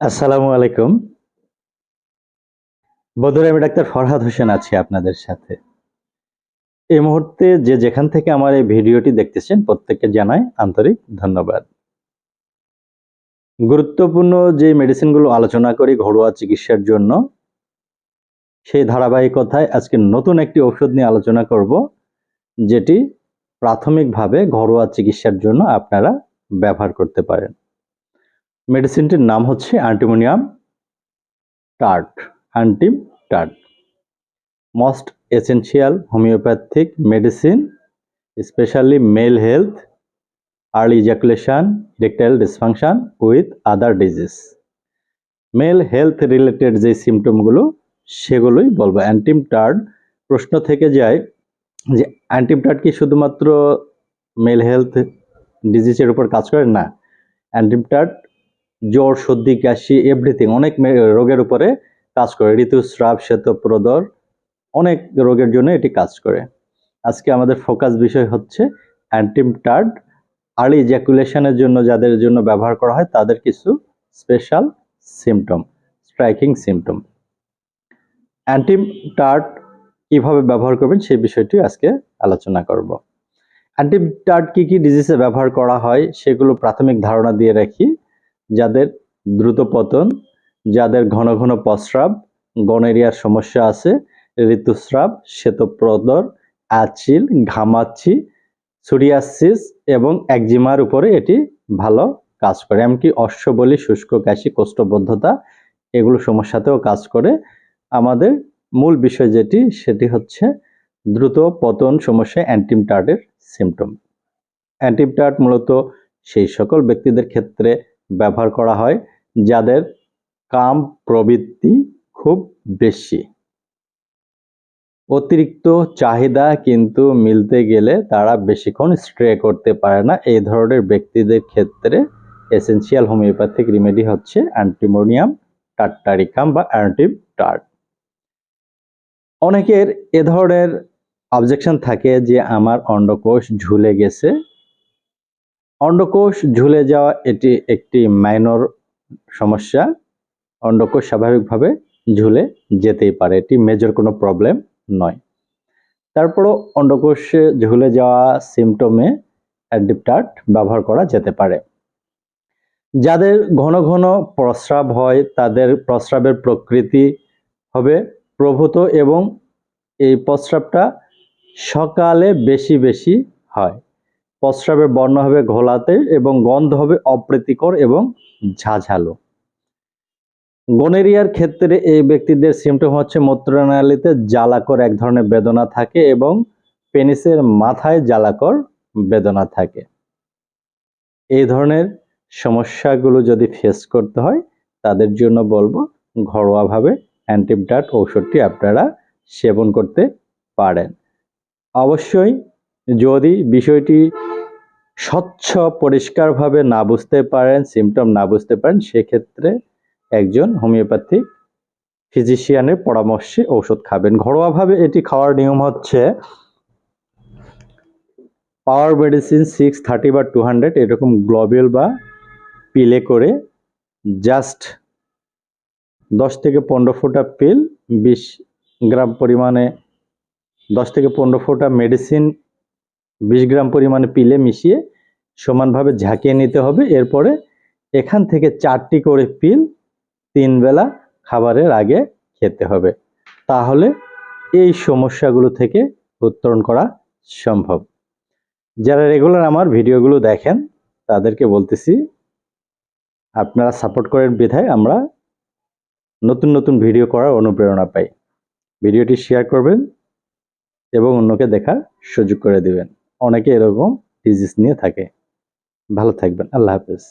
আসসালামু আলাইকুম। বদরে আমি ডাক্তার ফরহাদ হোসেন আছি আপনাদের সাথে। এই মুহূর্তে যে যেখান থেকে আমার এই ভিডিওটি দেখতেছেন, প্রত্যেককে জানাই আন্তরিক ধন্যবাদ। গুরুত্বপূর্ণ যে মেডিসিনগুলো আলোচনা করি ঘরোয়া চিকিৎসার জন্য, সেই ধারাবাহিকতায় আজকে নতুন একটি ওষুধ নিয়ে আলোচনা করব, যেটি প্রাথমিকভাবে ঘরোয়া চিকিৎসার জন্য আপনারা ব্যবহার করতে পারেন। মেডিসিনটির নাম হচ্ছে antimonium tart antim tart most essential homeopathic medicine, specially male health, early ejaculation, erectile dysfunction with other disease. Male health related যে সিমটমগুলো, সেগুলোই বলব। অ্যান্টিম টার্ড প্রশ্ন থেকে যায় যে অ্যান্টিম টার্ড কি শুধুমাত্র মেল হেলথ ডিজিজের উপর কাজ করে? না। অ্যান্টিম টার্ড জ্বর, সর্দি, কাশি এভরিথিং অনেক রোগের উপরে কাজ করে। ঋতুস্রাব, শ্বেতপ্রদর অনেক রোগের জন্য এটি কাজ করে। আজকে আমাদের ফোকাস বিষয় হচ্ছে অ্যান্টিম টার্ড আর্লি ইজ্যাকুলেশনের জন্য যাদের জন্য ব্যবহার করা হয়, তাদের কিছু special symptom striking symptom antim tart কীভাবে ব্যবহার করবেন সেই বিষয়টি আজকে আলোচনা করব। অ্যান্টিম টার্ড কি কি ডিজিজে ব্যবহার করা হয়, সেগুলো প্রাথমিক ধারণা দিয়ে রাখি। যাদের দ্রুত পতন, যাদের ঘন ঘন প্রস্রাব গনেরিয়ার সমস্যা আছে, ঋতুস্রাব, শ্বেতপ্রদর আচিল ঘামাচ্ছি, সুরিয়াসিস এবং একজিমার উপরে এটি ভালো কাজ করে। এমনকি অশ্ববলি, শুষ্ক, কাশি, কোষ্ঠবদ্ধতা এগুলো সমস্যাতেও কাজ করে। আমাদের মূল বিষয় যেটি, সেটি হচ্ছে দ্রুত পতন সমস্যা অ্যান্টিমটার্ডের সিমটম অ্যান্টিমটার্ড মূলত সেই সকল ব্যক্তিদের ক্ষেত্রে ব্যবহার করা হয়, যাদের কাম প্রবৃত্তি খুব বেশি। অতিরিক্ত চাহিদা কিন্তু মিলতে গেলে তারা বেশিক্ষণ স্ট্রে করতে পারে না। এই ধরনের ব্যক্তিদের ক্ষেত্রে এসেনশিয়াল হোমিওপ্যাথিক রিমেডি হচ্ছে অ্যান্টিমোনিয়াম টাট্টারিকাম বা অ্যান্টিম টার্ট অনেকের এ ধরনের অবজেকশন থাকে যে, আমার অন্ডকোষ ঝুলে গেছে অন্ডকোষ ঝুলে যাওয়া এটি একটি মাইনর সমস্যা। অন্ডকোষ স্বাভাবিকভাবে ঝুলে যেতেই পারে, এটি মেজর কোনো প্রবলেম নয়। তারপরও অন্ডকোষে ঝুলে যাওয়া সিমটমে অ্যাডিপটার্ট ব্যবহার করা যেতে পারে। যাদের ঘন ঘন প্রস্রাব হয়, তাদের প্রস্রাবের প্রকৃতি হবে প্রভূত এবং এই প্রস্রাবটা সকালে বেশি বেশি হয়। প্রস্রাবের বর্ণ হবে ঘোলাতে এবং গন্ধ হবে অপ্রীতিকর এবং ঝাঝালো। গনেরিয়ার ক্ষেত্রে এই ব্যক্তিদের সিমটম হচ্ছে মূত্রনালীতে জ্বালাকর এক ধরনের বেদনা থাকে এবং পেনিসের মাথায় জ্বালাকর বেদনা থাকে। এই ধরনের সমস্যাগুলো যদি ফেস করতে হয়, তাদের জন্য বলব ঘরোয়াভাবে অ্যান্টিবডাট ঔষধটি আপনারা সেবন করতে পারেন। অবশ্যই যদি বিষয়টি স্বচ্ছ, পরিষ্কারভাবে না বুঝতে পারেন সিমটম না বুঝতে পারেন, সেক্ষেত্রে একজন হোমিওপ্যাথিক ফিজিশিয়ানের পরামর্শে ঔষধ খাবেন। ঘরোয়াভাবে এটি খাওয়ার নিয়ম হচ্ছে পাওয়ার মেডিসিন সিক্স থার্টি বা টু হান্ড্রেড এরকম গ্লোবেল বা পিলে করে জাস্ট দশ থেকে পনেরো ফোঁটা পিল বিশ গ্রাম পরিমাণে দশ থেকে পনেরো ফোঁটা মেডিসিন বিশ গ্রাম পরিমাণে পিলে মিশিয়ে সমানভাবে ঝাঁকিয়ে নিতে হবে। এরপরে এখান থেকে চারটি করে পিল তিন বেলা খাবারের আগে খেতে হবে। তাহলে এই সমস্যাগুলো থেকে উত্তরণ করা সম্ভব। যারা রেগুলার আমার ভিডিওগুলো দেখেন, তাদেরকে বলতেছি, আপনারা সাপোর্ট করেন বিধায় আমরা নতুন নতুন ভিডিও করার অনুপ্রেরণা পাই। ভিডিওটি শেয়ার করবেন এবং অন্যকে দেখার সুযোগ করে দিবেন। অনেকে এরকম ডিজিজ নিয়ে থাকে। ভালো থাকবেন। আল্লাহ হাফেজ।